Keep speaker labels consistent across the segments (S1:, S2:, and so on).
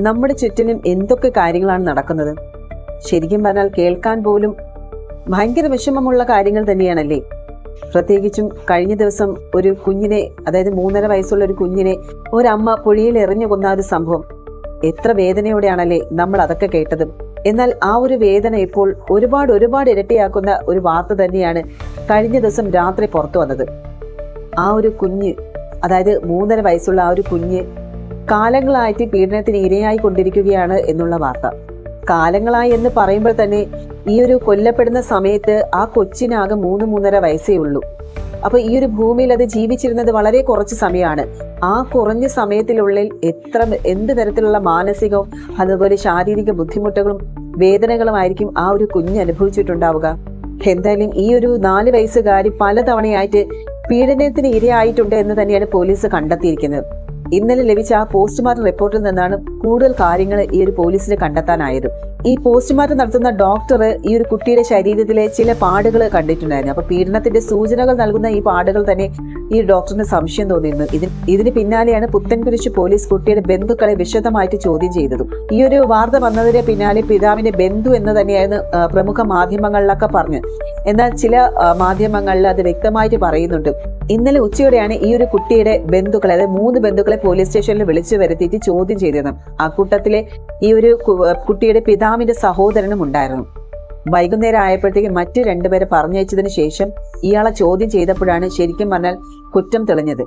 S1: നമ്മുടെ ചുറ്റിനും എന്തൊക്കെ കാര്യങ്ങളാണ് നടക്കുന്നത്? ശരിക്കും പറഞ്ഞാൽ കേൾക്കാൻ പോലും ഭയങ്കര വിഷമമുള്ള കാര്യങ്ങൾ തന്നെയാണല്ലേ? പ്രത്യേകിച്ചും കഴിഞ്ഞ ദിവസം ഒരു കുഞ്ഞിനെ അതായത് മൂന്നര വയസ്സുള്ള ഒരു കുഞ്ഞിനെ ഒരമ്മ പുഴയിൽ എറിഞ്ഞു കൊന്ന ഒരു സംഭവം. എത്ര വേദനയോടെയാണല്ലേ നമ്മൾ അതൊക്കെ കേട്ടത്. എന്നാൽ ആ ഒരു വേദന ഇപ്പോൾ ഒരുപാട് ഒരുപാട് ഇരട്ടിയാക്കുന്ന ഒരു വാർത്ത തന്നെയാണ് കഴിഞ്ഞ ദിവസം രാത്രി പുറത്തു വന്നത്. ആ ഒരു കുഞ്ഞ് അതായത് മൂന്നര വയസ്സുള്ള ആ ഒരു കുഞ്ഞ് കാലങ്ങളായിട്ട് പീഡനത്തിന് ഇരയായി കൊണ്ടിരിക്കുകയാണ് എന്നുള്ള വാർത്ത. കാലങ്ങളായി എന്ന് പറയുമ്പോൾ തന്നെ ഈ ഒരു കൊല്ലപ്പെടുന്ന സമയത്ത് ആ കൊച്ചിനാകെ മൂന്ന് മൂന്നര വയസ്സേ ഉള്ളൂ. അപ്പൊ ഈ ഒരു ഭൂമിയിൽ അത് ജീവിച്ചിരുന്നത് വളരെ കുറച്ച് സമയമാണ്. ആ കുറഞ്ഞ സമയത്തിനുള്ളിൽ എത്ര എന്ത് തരത്തിലുള്ള മാനസികവും അതുപോലെ ശാരീരിക ബുദ്ധിമുട്ടുകളും വേദനകളുമായിരിക്കും ആ ഒരു കുഞ്ഞ് അനുഭവിച്ചിട്ടുണ്ടാവുക. എന്തായാലും ഈ ഒരു നാല് വയസ്സുകാരി പലതവണയായിട്ട് പീഡനത്തിന് ഇരയായിട്ടുണ്ട് എന്ന് തന്നെയാണ് പോലീസ് കണ്ടെത്തിയിരിക്കുന്നത്. ഇന്നലെ ലഭിച്ച ആ പോസ്റ്റ്മോർട്ടം റിപ്പോർട്ടിൽ നിന്നാണ് കൂടുതൽ കാര്യങ്ങൾ ഈ ഒരു പോലീസിന് കണ്ടെത്താനായത്. ഈ പോസ്റ്റ്മോർട്ടം നടത്തുന്ന ഡോക്ടർ ഈ ഒരു കുട്ടിയുടെ ശരീരത്തിലെ ചില പാടുകൾ കണ്ടിട്ടുണ്ടായിരുന്നു. അപ്പൊ പീഡനത്തിന്റെ സൂചനകൾ നൽകുന്ന ഈ പാടുകൾ തന്നെ ഈ ഡോക്ടറിന് സംശയം തോന്നിയിരുന്നു. ഇതിന് ഇതിന് പിന്നാലെയാണ് പുത്തൻകുരിശ് പോലീസ് കുട്ടിയുടെ ബന്ധുക്കളെ വിശദമായിട്ട് ചോദ്യം ചെയ്തതും. ഈ ഒരു വാർത്ത വന്നതിന് പിന്നാലെ പിതാവിന്റെ ബന്ധു എന്ന് തന്നെയായിരുന്നു പ്രമുഖ മാധ്യമങ്ങളിലൊക്കെ പറഞ്ഞു. എന്നാൽ ചില മാധ്യമങ്ങളിൽ അത് വ്യക്തമായിട്ട് പറയുന്നുണ്ട്. ഇന്നലെ ഉച്ചയോടെയാണ് ഈ ഒരു കുട്ടിയുടെ ബന്ധുക്കളെ അതായത് മൂന്ന് ബന്ധുക്കളെ പോലീസ് സ്റ്റേഷനിൽ വിളിച്ചു വരുത്തിയിട്ട് ചോദ്യം ചെയ്തത്. ആ കൂട്ടത്തിലെ ഈ ഒരു കുട്ടിയുടെ കുട്ടിയുടെ പിതാവിന്റെ സഹോദരനും ഉണ്ടായിരുന്നു. വൈകുന്നേരം ആയപ്പോഴത്തേക്ക് മറ്റു രണ്ടുപേരെ പറഞ്ഞയച്ചതിന് ശേഷം ഇയാളെ ചോദ്യം ചെയ്തപ്പോഴാണ് ശരിക്കും പറഞ്ഞാൽ കുറ്റം തെളിഞ്ഞത്.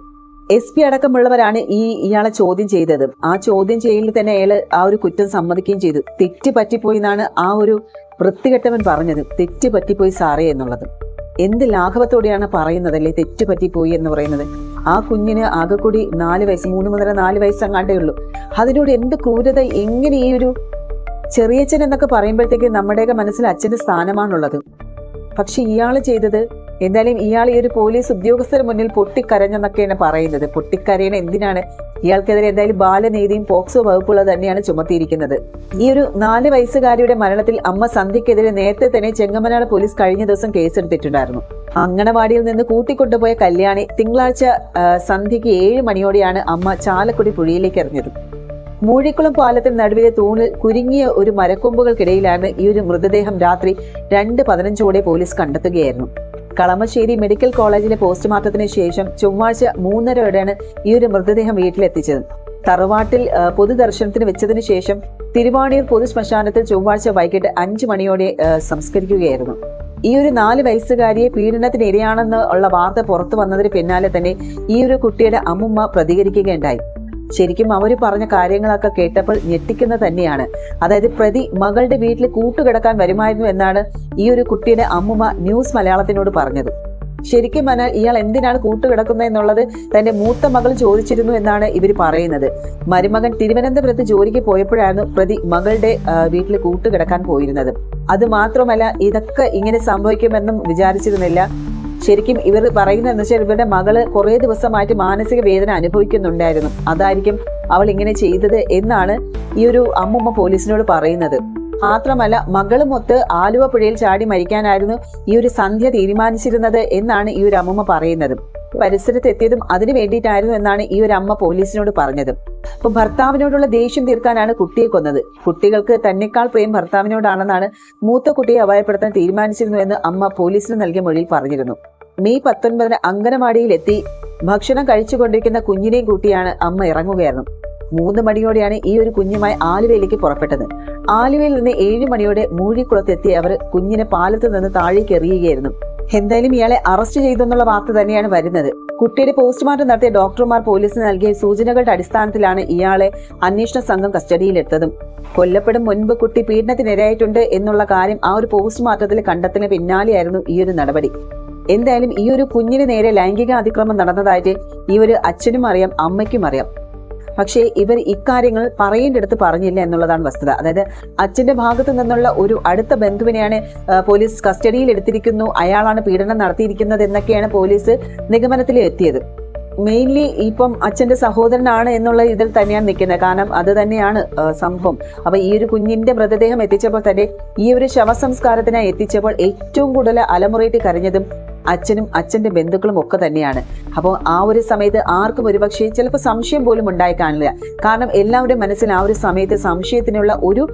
S1: എസ് പി അടക്കമുള്ളവരാണ് ഈ ഇയാളെ ചോദ്യം ചെയ്തത്. ആ ചോദ്യം ചെയ്യലിൽ തന്നെ അയാൾ ആ ഒരു കുറ്റം സമ്മതിക്കുകയും ചെയ്തു. തെറ്റ് പറ്റിപ്പോയി എന്നാണ് ആ ഒരു വൃത്തികെട്ടവൻ പറഞ്ഞത്. തെറ്റ് പറ്റിപ്പോയി സാറേ എന്നുള്ളത്. എന്ത് ലാഘവത്തോടെയാണ് പറയുന്നത് അല്ലേ തെറ്റ് പറ്റിപ്പോയി എന്ന് പറയുന്നത്? ആ കുഞ്ഞിന് ആകെക്കൂടി കൂടി നാല് വയസ്സ് മൂന്ന് മുതൽ നാല് വയസ്സ് അങ്ങാണ്ടേ ഉള്ളൂ. അതിനോട് എന്ത് ക്രൂരത? എങ്ങനെ ഈ ഒരു ചെറിയച്ഛൻ എന്നൊക്കെ പറയുമ്പോഴത്തേക്ക് നമ്മുടെയൊക്കെ മനസ്സിൽ അച്ഛന്റെ സ്ഥാനമാണുള്ളത്. പക്ഷെ ഇയാൾ ചെയ്തത് എന്തായാലും ഇയാൾ ഈ ഒരു പോലീസ് ഉദ്യോഗസ്ഥരുടെ മുന്നിൽ പൊട്ടിക്കരഞ്ഞെന്നൊക്കെയാണ് പറയുന്നത്. പൊട്ടിക്കരയണ എന്തിനാണ്? ഇയാൾക്കെതിരെ എന്തായാലും ബാലനീതിയും പോക്സോ വകുപ്പുകൾ തന്നെയാണ് ചുമത്തിയിരിക്കുന്നത്. ഈ ഒരു നാല് വയസ്സുകാരിയുടെ മരണത്തിൽ അമ്മ സന്ധ്യക്കെതിരെ നേരത്തെ തന്നെ ചെങ്ങമനാട് പോലീസ് കഴിഞ്ഞ ദിവസം കേസെടുത്തിട്ടുണ്ടായിരുന്നു. അങ്കണവാടിയിൽ നിന്ന് കൂട്ടിക്കൊണ്ടുപോയ കല്യാണി തിങ്കളാഴ്ച സന്ധ്യയ്ക്ക് ഏഴ് മണിയോടെയാണ് അമ്മ ചാലക്കുടി പുഴയിലേക്ക് എറിഞ്ഞത്. മൂഴിക്കുളം പാലത്തിന് നടുവിലെ തൂണിൽ കുരുങ്ങിയ ഒരു മരക്കൊമ്പുകൾക്കിടയിലാണ് ഈ ഒരു മൃതദേഹം രാത്രി രണ്ട് പതിനഞ്ചോടെ പോലീസ് കണ്ടെത്തുകയായിരുന്നു. കളമശ്ശേരി മെഡിക്കൽ കോളേജിലെ പോസ്റ്റ്മോർട്ടത്തിന് ശേഷം ചൊവ്വാഴ്ച മൂന്നരയോടെയാണ് ഈ ഒരു മൃതദേഹം വീട്ടിലെത്തിച്ചത്. തറവാട്ടിൽ പൊതുദർശനത്തിന് വെച്ചതിന് ശേഷം തിരുവാണിയൂർ പൊതു ശ്മശാനത്തിൽ ചൊവ്വാഴ്ച വൈകിട്ട് അഞ്ചു മണിയോടെ സംസ്കരിക്കുകയായിരുന്നു. ഈ ഒരു നാല് വയസ്സുകാരിയെ പീഡനത്തിന് ഇരയാണെന്ന് ഉള്ള വാർത്ത പുറത്തു വന്നതിന് പിന്നാലെ തന്നെ ഈ ഒരു കുട്ടിയുടെ അമ്മുമ്മ പ്രതികരിക്കുകയുണ്ടായി. ശരിക്കും അവർ പറഞ്ഞ കാര്യങ്ങളൊക്കെ കേട്ടപ്പോൾ ഞെട്ടിക്കുന്നത് തന്നെയാണ്. അതായത് പ്രതി മകളുടെ വീട്ടിൽ കൂട്ടുകിടക്കാൻ വരുമായിരുന്നു എന്നാണ് ഈ ഒരു കുട്ടിയുടെ അമ്മുമ്മ ന്യൂസ് മലയാളത്തിനോട് പറഞ്ഞത്. ശരിക്കും പറഞ്ഞാൽ ഇയാൾ എന്തിനാണ് കൂട്ടുകിടക്കുന്നത് എന്നുള്ളത് തന്റെ മൂത്ത മകൾ ചോദിച്ചിരുന്നു എന്നാണ് ഇവർ പറയുന്നത്. മരുമകൻ തിരുവനന്തപുരത്ത് ജോലിക്ക് പോയപ്പോഴായിരുന്നു പ്രതി മകളുടെ വീട്ടിൽ കൂട്ടുകിടക്കാൻ പോയിരുന്നത്. അത് മാത്രമല്ല ഇതൊക്കെ ഇങ്ങനെ സംഭവിക്കുമെന്നും വിചാരിച്ചിരുന്നില്ല. ശരിക്കും ഇവർ പറയുന്നത് വെച്ചാൽ ഇവരുടെ മകൾ കുറേ ദിവസമായിട്ട് മാനസിക വേദന അനുഭവിക്കുന്നുണ്ടായിരുന്നു. അതായിരിക്കും അവൾ ഇങ്ങനെ ചെയ്തത് എന്നാണ് ഈ ഒരു അമ്മുമ്മ പോലീസിനോട് പറയുന്നത്. മാത്രമല്ല മകളുമൊത്ത് ആലുവ പുഴയിൽ ചാടി മരിക്കാനായിരുന്നു ഈ ഒരു സന്ധ്യ തീരുമാനിച്ചിരുന്നത് എന്നാണ് ഈ ഒരു അമ്മുമ്മ പറയുന്നത്. പരിസരത്ത് എത്തിയതും അതിനു വേണ്ടിയിട്ടായിരുന്നു എന്നാണ് ഈ ഒരു അമ്മ പോലീസിനോട് പറഞ്ഞത്. അപ്പൊ ഭർത്താവിനോടുള്ള ദേഷ്യം തീർക്കാനാണ് കുട്ടിയെ കൊന്നത്. കുട്ടികൾക്ക് തന്നെക്കാൾ പ്രിയം ഭർത്താവിനോടാണെന്നാണ് മൂത്ത കുട്ടിയെ അപായപ്പെടുത്താൻ തീരുമാനിച്ചിരുന്നു എന്ന് അമ്മ പോലീസിന് നൽകിയ മൊഴിയിൽ പറഞ്ഞിരുന്നു. മെയ് പത്തൊൻപതിന് അങ്കനവാടിയിൽ എത്തി ഭക്ഷണം കഴിച്ചുകൊണ്ടിരിക്കുന്ന കുഞ്ഞിനെയും കൂട്ടിയാണ് അമ്മ ഇറങ്ങുകയായിരുന്നു. മൂന്ന് മണിയോടെയാണ് ഈ ഒരു കുഞ്ഞുമായി ആലുവയിലേക്ക് പുറപ്പെട്ടത്. ആലുവയിൽ നിന്ന് ഏഴു മണിയോടെ മൂഴിക്കുളത്തെത്തി അവർ കുഞ്ഞിനെ പാലത്ത് നിന്ന് താഴേക്ക് എറിയുകയായിരുന്നു. എന്തായാലും ഇയാളെ അറസ്റ്റ് ചെയ്തെന്നുള്ള വാർത്ത തന്നെയാണ് വരുന്നത്. കുട്ടിയുടെ പോസ്റ്റ്മോർട്ടം നടത്തിയ ഡോക്ടർമാർ പോലീസിന് നൽകിയ സൂചനകളുടെ അടിസ്ഥാനത്തിലാണ് ഇയാളെ അന്വേഷണ സംഘം കസ്റ്റഡിയിലെടുത്തതും. കൊല്ലപ്പെടും മുൻപ് കുട്ടി പീഡനത്തിനിരയായിട്ടുണ്ട് എന്നുള്ള കാര്യം ആ ഒരു പോസ്റ്റ്മോർട്ടത്തിൽ കണ്ടെത്തിന് പിന്നാലെയായിരുന്നു ഈ ഒരു നടപടി. എന്തായാലും ഈ ഒരു കുഞ്ഞിന് നേരെ ലൈംഗിക അതിക്രമം നടന്നതായിട്ട് ഈ ഒരു അച്ഛനും അറിയാം അമ്മയ്ക്കും അറിയാം. പക്ഷേ ഇവർ ഇക്കാര്യങ്ങൾ പറയേണ്ടടുത്ത് പറഞ്ഞില്ല എന്നുള്ളതാണ് വസ്തുത. അതായത് അച്ഛന്റെ ഭാഗത്തു നിന്നുള്ള ഒരു അടുത്ത ബന്ധുവിനെയാണ് പോലീസ് കസ്റ്റഡിയിൽ എടുത്തിരിക്കുന്നു. അയാളാണ് പീഡനം നടത്തിയിരിക്കുന്നത് എന്നൊക്കെയാണ് പോലീസ് നിഗമനത്തിൽ എത്തിയത്. മെയിൻലി ഇപ്പം അച്ഛന്റെ സഹോദരനാണ് എന്നുള്ള ഇതിൽ തന്നെയാണ് നിൽക്കുന്നത്. കാരണം അത് തന്നെയാണ് സംഭവം. അപ്പൊ ഈ ഒരു കുഞ്ഞിന്റെ മൃതദേഹം എത്തിച്ചപ്പോൾ തന്നെ ഈ ഒരു ശവസംസ്കാരത്തിനായി എത്തിച്ചപ്പോൾ ഏറ്റവും കൂടുതൽ അലമുറയിട്ട് കരഞ്ഞതും അച്ഛനും അച്ഛന്റെ ബന്ധുക്കളും ഒക്കെ തന്നെയാണ്. അപ്പോൾ ആ ഒരു സമയത്ത് ആർക്കും ഒരുപക്ഷേ ചിലപ്പോൾ സംശയം പോലും ഉണ്ടായി കാണില്ല. കാരണം എല്ലാവരുടെ മനസ്സിൽ ആ ഒരു സമയത്ത് സംശയത്തിനുള്ള ഒരു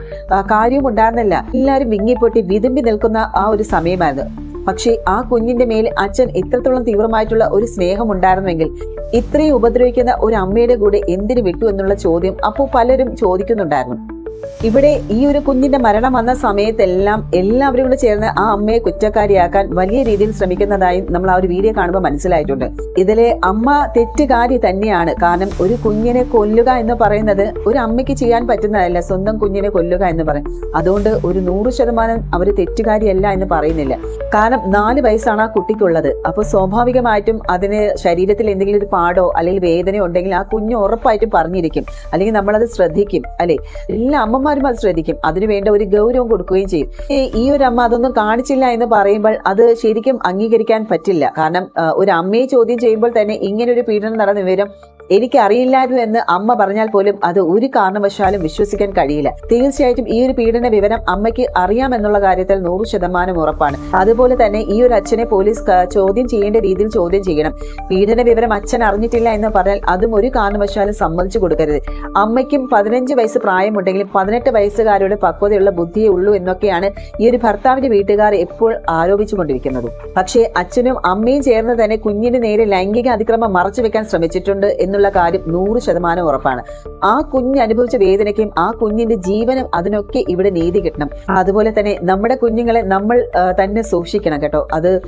S1: കാര്യവും ഉണ്ടായിരുന്നില്ല. എല്ലാവരും വിങ്ങിപ്പൊട്ടി വിതുമ്പി നിൽക്കുന്ന ആ ഒരു സമയമായിരുന്നു. പക്ഷേ ആ കുഞ്ഞിന്റെ മേൽ അച്ഛൻ ഇത്രത്തോളം തീവ്രമായിട്ടുള്ള ഒരു സ്നേഹം ഉണ്ടായിരുന്നെങ്കിൽ ഇത്രയും ഉപദ്രവിക്കുന്ന ഒരു അമ്മയുടെ കൂടെ എന്തിനു വിട്ടു എന്നുള്ള ചോദ്യം അപ്പോൾ പലരും ചോദിക്കുന്നുണ്ടായിരുന്നു. ഇവിടെ ഈ ഒരു കുഞ്ഞിന്റെ മരണം വന്ന സമയത്തെല്ലാം എല്ലാവരും കൂടെ ചേർന്ന് ആ അമ്മയെ കുറ്റക്കാരിയാക്കാൻ വലിയ രീതിയിൽ ശ്രമിക്കുന്നതായും നമ്മൾ ആ ഒരു വീഡിയോ കാണുമ്പോൾ മനസ്സിലായിട്ടുണ്ട്. ഇതിലെ അമ്മ തെറ്റുകാരി തന്നെയാണ്. കാരണം ഒരു കുഞ്ഞിനെ കൊല്ലുക എന്ന് പറയുന്നത് ഒരു അമ്മയ്ക്ക് ചെയ്യാൻ പറ്റുന്നതല്ല. സ്വന്തം കുഞ്ഞിനെ കൊല്ലുക എന്ന് പറയും. അതുകൊണ്ട് ഒരു നൂറ് ശതമാനം അവർ തെറ്റുകാരിയല്ല എന്ന് പറയുന്നില്ല. കാരണം നാല് വയസ്സാണ് ആ കുട്ടിക്കുള്ളത്. അപ്പോൾ സ്വാഭാവികമായിട്ടും അതിന് ശരീരത്തിൽ എന്തെങ്കിലും ഒരു പാടോ അല്ലെങ്കിൽ വേദനയോ ഉണ്ടെങ്കിൽ ആ കുഞ്ഞ് ഉറപ്പായിട്ടും പറഞ്ഞിരിക്കും. അല്ലെങ്കിൽ നമ്മളത് ശ്രദ്ധിക്കും. അല്ലെ? എല്ലാ അമ്മമാരും അത് ശ്രദ്ധിക്കും. അതിനു വേണ്ട ഒരു ഗൗരവം കൊടുക്കുകയും ചെയ്യും. ഈ- ഒരു അമ്മ അതൊന്നും കാണിച്ചില്ല എന്ന് പറയുമ്പോൾ അത് ശരിക്കും അംഗീകരിക്കാൻ പറ്റില്ല. കാരണം ഒരു അമ്മയെ ചോദ്യം ചെയ്യുമ്പോൾ തന്നെ ഇങ്ങനെ ഒരു പീഡനം നടന്ന വിവരം എനിക്ക് അറിയില്ലായിരുന്നു എന്ന് അമ്മ പറഞ്ഞാൽ പോലും അത് ഒരു കാരണവശാലും വിശ്വസിക്കാൻ കഴിയില്ല. തീർച്ചയായിട്ടും ഈ ഒരു പീഡന വിവരം അമ്മയ്ക്ക് അറിയാമെന്നുള്ള കാര്യത്തിൽ നൂറ് ശതമാനം ഉറപ്പാണ്. അതുപോലെ തന്നെ ഈ ഒരു അച്ഛനെ പോലീസ് ചോദ്യം ചെയ്യേണ്ട രീതിയിൽ ചോദ്യം ചെയ്യണം. പീഡന വിവരം അച്ഛൻ അറിഞ്ഞിട്ടില്ല എന്ന് പറഞ്ഞാൽ അതും ഒരു കാരണവശാലും സമ്മതിച്ചു കൊടുക്കരുത്. അമ്മയ്ക്കും പതിനഞ്ച് വയസ്സ് പ്രായമുണ്ടെങ്കിലും പതിനെട്ട് വയസ്സുകാരുടെ പക്വതയുള്ള ബുദ്ധിയേ ഉള്ളൂ എന്നൊക്കെയാണ് ഈ ഒരു ഭർത്താവിന്റെ വീട്ടുകാർ എപ്പോൾ ആരോപിച്ചുകൊണ്ടിരിക്കുന്നത്. പക്ഷേ അച്ഛനും അമ്മയും ചേർന്ന് തന്നെ കുഞ്ഞിന് നേരെ ലൈംഗിക അതിക്രമം മറച്ചു വെക്കാൻ ശ്രമിച്ചിട്ടുണ്ട് എന്നുള്ള കാര്യം നൂറ് ശതമാനം ഉറപ്പാണ്. ആ കുഞ്ഞ് അനുഭവിച്ച വേദനയ്ക്കും ആ കുഞ്ഞിന്റെ ജീവനും അതിനൊക്കെ ഇവിടെ നീതി കിട്ടണം. അതുപോലെ തന്നെ നമ്മുടെ കുഞ്ഞുങ്ങളെ നമ്മൾ തന്നെ സൂക്ഷിക്കണം കേട്ടോ. അത്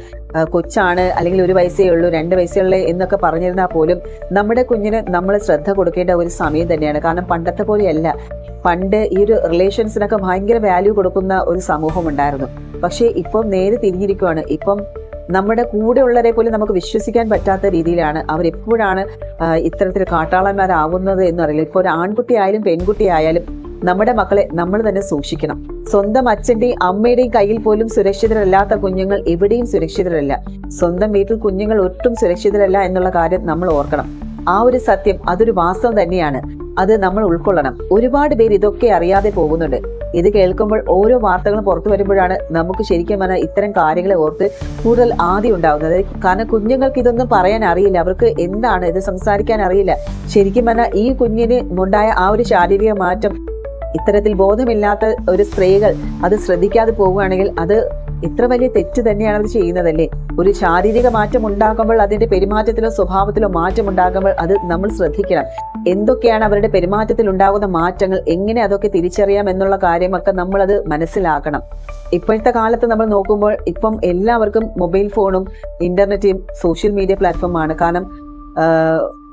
S1: കൊച്ചാണ് അല്ലെങ്കിൽ ഒരു വയസ്സേ ഉള്ളൂ രണ്ട് വയസ്സേ ഉള്ളൂ എന്നൊക്കെ പറഞ്ഞിരുന്നാൽ പോലും നമ്മുടെ കുഞ്ഞിന് നമ്മൾ ശ്രദ്ധ കൊടുക്കേണ്ട ഒരു സമയം തന്നെയാണ്. കാരണം പണ്ടത്തെ പോലെയല്ല. പണ്ട് ഈ ഒരു റിലേഷൻസിനൊക്കെ ഭയങ്കര വാല്യൂ കൊടുക്കുന്ന ഒരു സമൂഹം ഉണ്ടായിരുന്നു. പക്ഷേ ഇപ്പം നേരെ തിരിഞ്ഞിരിക്കുവാണ്. ഇപ്പം നമ്മുടെ കൂടെ ഉള്ളവരെ പോലും നമുക്ക് വിശ്വസിക്കാൻ പറ്റാത്ത രീതിയിലാണ് അവരെപ്പോഴാണ് ഇത്തരത്തിൽ കാട്ടാളന്മാരാവുന്നത് എന്നറിയില്ല ഇപ്പോൾ ഒരു ആൺകുട്ടി ആയാലും പെൺകുട്ടി ആയാലും നമ്മുടെ മക്കളെ നമ്മൾ തന്നെ സൂക്ഷിക്കണം. സ്വന്തം അച്ഛന്റെയും അമ്മയുടെയും കയ്യിൽ പോലും സുരക്ഷിതരല്ലാത്ത കുഞ്ഞുങ്ങൾ എവിടെയും സുരക്ഷിതരല്ല. സ്വന്തം വീട്ടിൽ കുഞ്ഞുങ്ങൾ ഒട്ടും സുരക്ഷിതരല്ല എന്നുള്ള കാര്യം നമ്മൾ ഓർക്കണം. ആ ഒരു സത്യം അതൊരു വാസ്തവം തന്നെയാണ്. അത് നമ്മൾ ഉൾക്കൊള്ളണം. ഒരുപാട് പേര് ഇതൊക്കെ അറിയാതെ പോകുന്നുണ്ട്. ഇത് കേൾക്കുമ്പോൾ ഓരോ വാർത്തകളും പുറത്തു വരുമ്പോഴാണ് നമുക്ക് ശരിക്കും പറഞ്ഞാൽ ഇത്തരം കാര്യങ്ങളെ ഓർത്ത് കൂടുതൽ ആദ്യം ഉണ്ടാവുന്നത്. കാരണം കുഞ്ഞുങ്ങൾക്ക് ഇതൊന്നും പറയാൻ അറിയില്ല. അവർക്ക് എന്താണ് ഇത് സംസാരിക്കാൻ അറിയില്ല. ശരിക്കും പറഞ്ഞാൽ ഈ കുഞ്ഞിന് ഉണ്ടായ ആ ഒരു ശാരീരിക മാറ്റം ഇത്തരത്തിൽ ബോധമില്ലാത്ത ഒരു സ്ത്രീകൾ അത് ശ്രദ്ധിക്കാതെ പോവുകയാണെങ്കിൽ അത് ഇത്ര വലിയ തെറ്റ് തന്നെയാണ് അത് ചെയ്യുന്നതല്ലേ? ഒരു ശാരീരിക മാറ്റം ഉണ്ടാകുമ്പോൾ അതിന്റെ പെരുമാറ്റത്തിലോ സ്വഭാവത്തിലോ മാറ്റം ഉണ്ടാകുമ്പോൾ അത് നമ്മൾ ശ്രദ്ധിക്കണം. എന്തൊക്കെയാണ് അവരുടെ പെരുമാറ്റത്തിൽ ഉണ്ടാകുന്ന മാറ്റങ്ങൾ? എങ്ങനെ അതൊക്കെ തിരിച്ചറിയാം എന്നുള്ള കാര്യമൊക്കെ നമ്മൾ അത് മനസ്സിലാക്കണം. ഇപ്പോഴത്തെ കാലത്ത് നമ്മൾ നോക്കുമ്പോൾ ഇപ്പം എല്ലാവർക്കും മൊബൈൽ ഫോണും ഇന്റർനെറ്റും സോഷ്യൽ മീഡിയ പ്ലാറ്റ്ഫോമാണ്. കാരണം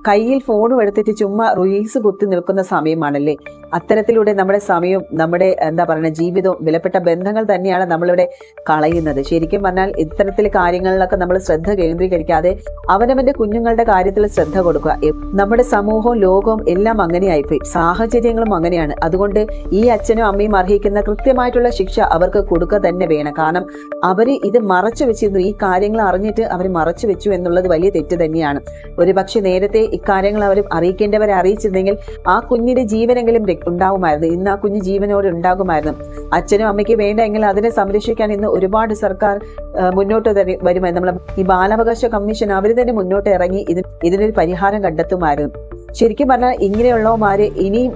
S1: കയ്യിൽ ഫോണും എടുത്തിട്ട് ചുമ്മാ റീൽസ് കുത്തി നിൽക്കുന്ന സമയമാണല്ലേ? അത്തരത്തിലൂടെ നമ്മുടെ സമയവും നമ്മുടെ എന്താ പറയുക ജീവിതവും വിലപ്പെട്ട ബന്ധങ്ങൾ തന്നെയാണ് നമ്മളിവിടെ കളയുന്നത്. ശരിക്കും പറഞ്ഞാൽ ഇത്തരത്തിൽ കാര്യങ്ങളിലൊക്കെ നമ്മൾ ശ്രദ്ധ കേന്ദ്രീകരിക്കാതെ അവനവന്റെ കുഞ്ഞുങ്ങളുടെ കാര്യത്തിൽ ശ്രദ്ധ കൊടുക്കുക. നമ്മുടെ സമൂഹവും ലോകവും എല്ലാം അങ്ങനെയായിപ്പോയി. സാഹചര്യങ്ങളും അങ്ങനെയാണ്. അതുകൊണ്ട് ഈ അച്ഛനും അമ്മയും അർഹിക്കുന്ന കൃത്യമായിട്ടുള്ള ശിക്ഷ അവർക്ക് കൊടുക്കുക തന്നെ വേണം. കാരണം അവർ ഇത് മറച്ചു വെച്ചിരുന്നു. ഈ കാര്യങ്ങൾ അറിഞ്ഞിട്ട് അവർ മറച്ചു വെച്ചു എന്നുള്ളത് വലിയ തെറ്റ് തന്നെയാണ്. ഒരു നേരത്തെ ഇക്കാര്യങ്ങൾ അവർ അറിയിക്കേണ്ടവരെ അറിയിച്ചിരുന്നെങ്കിൽ ആ കുഞ്ഞിന്റെ ജീവനെങ്കിലും ഉണ്ടാകുമായിരുന്നു. ഇന്ന് ആ കുഞ്ഞ് ജീവനോടെ ഉണ്ടാകുമായിരുന്നു. അച്ഛനും അമ്മയ്ക്ക് വേണ്ടെങ്കിൽ അതിനെ സംരക്ഷിക്കാൻ ഇന്ന് ഒരുപാട് സർക്കാർ മുന്നോട്ട് തന്നെ വരുമായിരുന്നു. നമ്മളെ ഈ ബാലാവകാശ കമ്മീഷൻ അവർ തന്നെ മുന്നോട്ട് ഇറങ്ങി ഇതിന് ഇതിനൊരു പരിഹാരം കണ്ടെത്തുമായിരുന്നു. ശരിക്കും പറഞ്ഞാൽ ഇങ്ങനെയുള്ളവന്മാര് ഇനിയും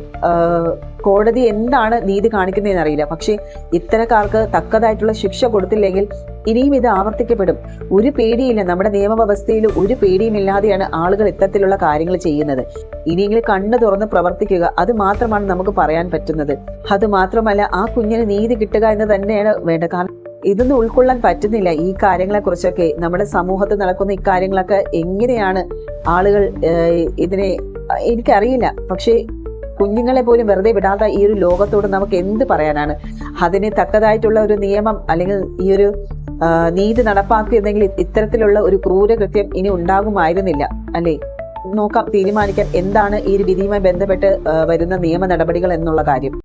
S1: കോടതി എന്താണ് നീതി കാണിക്കുന്നതെന്ന് അറിയില്ല. പക്ഷേ ഇത്തരക്കാർക്ക് തക്കതായിട്ടുള്ള ശിക്ഷ കൊടുത്തില്ലെങ്കിൽ ഇനിയും ഇത് ആവർത്തിക്കപ്പെടും. ഒരു പേടിയില്ല. നമ്മുടെ നിയമവ്യവസ്ഥയിൽ ഒരു പേടിയും ഇല്ലാതെയാണ് ആളുകൾ ഇത്തരത്തിലുള്ള കാര്യങ്ങൾ ചെയ്യുന്നത്. ഇനിയെങ്കിലും കണ്ണു തുറന്ന് പ്രവർത്തിക്കുക അത് മാത്രമാണ് നമുക്ക് പറയാൻ പറ്റുന്നത്. അത് മാത്രമല്ല ആ കുഞ്ഞിന് നീതി കിട്ടുക എന്ന് തന്നെയാണ് വേണ്ടത്. കാരണം ഇതൊന്നും ഉൾക്കൊള്ളാൻ പറ്റുന്നില്ല ഈ കാര്യങ്ങളെക്കുറിച്ചൊക്കെ. നമ്മുടെ സമൂഹത്തിൽ നടക്കുന്ന ഇക്കാര്യങ്ങളൊക്കെ എങ്ങനെയാണ് ആളുകൾ ഇതിനെ എനിക്കറിയില്ല. പക്ഷേ കുഞ്ഞുങ്ങളെ പോലും വെറുതെ വിടാത്ത ഈ ഒരു ലോകത്തോട് നമുക്ക് എന്ത് പറയാനാണ്? അതിന് തക്കതായിട്ടുള്ള ഒരു നിയമം അല്ലെങ്കിൽ ഈ ഒരു നീതി നടപ്പാക്കിയിരുന്നെങ്കിൽ ഇത്തരത്തിലുള്ള ഒരു ക്രൂരകൃത്യം ഇനി ഉണ്ടാകുമായിരുന്നില്ല. അല്ലേ? നോക്കാം തീരുമാനിക്കാം എന്താണ് ഈ ഒരു വിധിയുമായി ബന്ധപ്പെട്ട് വരുന്ന നിയമ നടപടികൾ എന്നുള്ള കാര്യം.